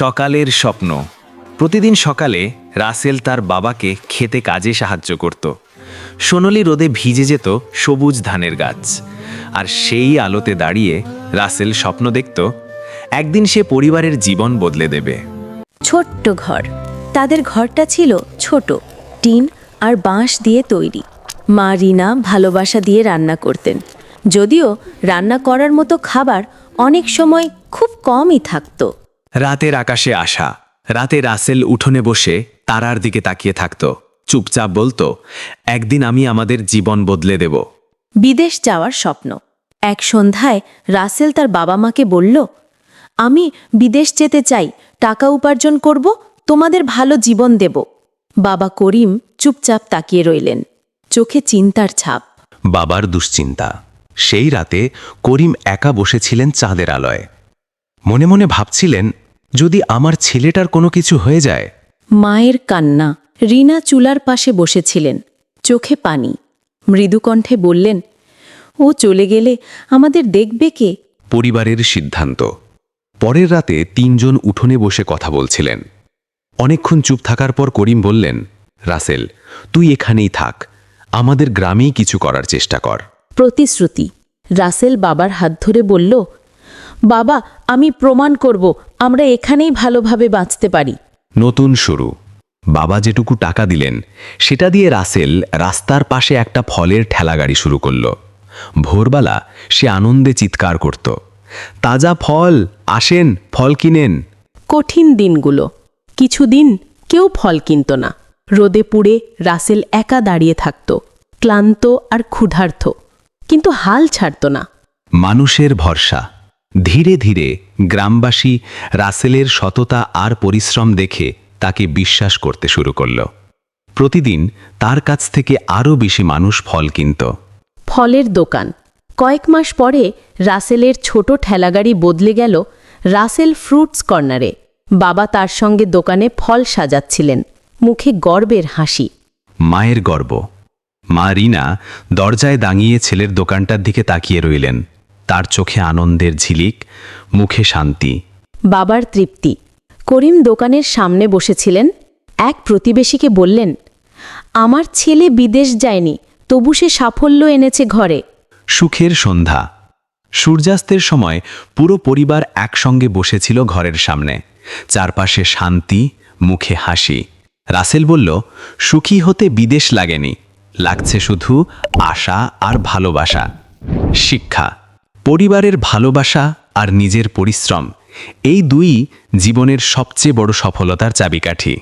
সকালের স্বপ্ন। প্রতিদিন সকালে রাসেল তার বাবাকে খেতে কাজে সাহায্য করত। সোনালি রোদে ভিজে যেত সবুজ ধানের গাছ। আর সেই আলোতে দাঁড়িয়ে রাসেল স্বপ্ন দেখত, একদিন সে পরিবারের জীবন বদলে দেবে। ছোট্ট ঘর। তাদের ঘরটা ছিল ছোট, টিন আর বাঁশ দিয়ে তৈরি। মা রিনা ভালোবাসা দিয়ে রান্না করতেন। যদিও রান্না করার মতো খাবার অনেক সময় খুব কমই থাকতো। রাতের আকাশে আসা। রাতে রাসেল উঠোনে বসে তারার দিকে তাকিয়ে থাকত। চুপচাপ বলতো একদিন আমি আমাদের জীবন বদলে দেব। বিদেশ যাওয়ার স্বপ্ন। এক সন্ধ্যায় রাসেল তার বাবা মাকে বলল আমি বিদেশ যেতে চাই টাকা উপার্জন করব তোমাদের ভালো জীবন দেব। বাবা করিম চুপচাপ তাকিয়ে রইলেন। চোখে চিন্তার ছাপ। বাবার দুশ্চিন্তা। সেই রাতে করিম একা বসেছিলেন চাঁদের আলয়। মনে মনে ভাবছিলেন যদি আমার ছেলেটার কোনো কিছু হয়ে যায়। মায়ের কান্না। রিনা চুলার পাশে বসেছিলেন। চোখে পানি। মৃদুকণ্ঠে বললেন ও চলে গেলে আমাদের দেখবে কে? পরিবারের সিদ্ধান্ত। পরের রাতে তিনজন উঠোনে বসে কথা বলছিলেন। অনেকক্ষণ চুপ থাকার পর করিম বললেন রাসেল তুই এখানেই থাক। আমাদের গ্রামেই কিছু করার চেষ্টা কর। প্রতিশ্রুতি। রাসেল বাবার হাত ধরে বলল বাবা আমি প্রমাণ করব আমরা এখানেই ভালোভাবে বাঁচতে পারি। নতুন শুরু। বাবা যেটুকু টাকা দিলেন সেটা দিয়ে রাসেল রাস্তার পাশে একটা ফলের ঠেলাগাড়ি শুরু করল। ভোরবেলা সে আনন্দে চিৎকার করত। তাজা ফল আসেন ফল কিনেন। কঠিন দিনগুলো। কিছুদিন কেউ ফল কিনত না। রোদে পুড়ে রাসেল একা দাঁড়িয়ে থাকত ক্লান্ত আর ক্ষুধার্ত। কিন্তু হাল ছাড়ত না। মানুষের ভরসা। ধীরে ধীরে গ্রামবাসী রাসেলের সততা আর পরিশ্রম দেখে তাকে বিশ্বাস করতে শুরু করল। প্রতিদিন তার কাছ থেকে আরও বেশি মানুষ ফল কিনত। ফলের দোকান। কয়েক মাস পরে রাসেলের ছোট ঠেলাগাড়ি বদলে গেল রাসেল ফ্রুটস কর্নারে। বাবা তার সঙ্গে দোকানে ফল সাজাচ্ছিলেন। মুখে গর্বের হাসি। মায়ের গর্ব। মা রিনা দরজায় দাঁড়িয়ে ছেলের দোকানটার দিকে তাকিয়ে রইলেন। তার চোখে আনন্দের ঝিলিক মুখে শান্তি। বাবার তৃপ্তি। করিম দোকানের সামনে বসেছিলেন। এক প্রতিবেশীকে বললেন আমার ছেলে বিদেশ যায়নি তবু সে সাফল্য এনেছে ঘরে। সুখের সন্ধ্যা। সূর্যাস্তের সময় পুরো পরিবার একসঙ্গে বসেছিল ঘরের সামনে। চারপাশে শান্তি মুখে হাসি। রাসেল বলল সুখী হতে বিদেশ লাগেনি। লাগছে শুধু আশা আর ভালোবাসা। শিক্ষা। পরিবারের ভালোবাসা আর নিজের পরিশ্রম এই দুই জীবনের সবচেয়ে বড় সফলতার চাবিকাঠি।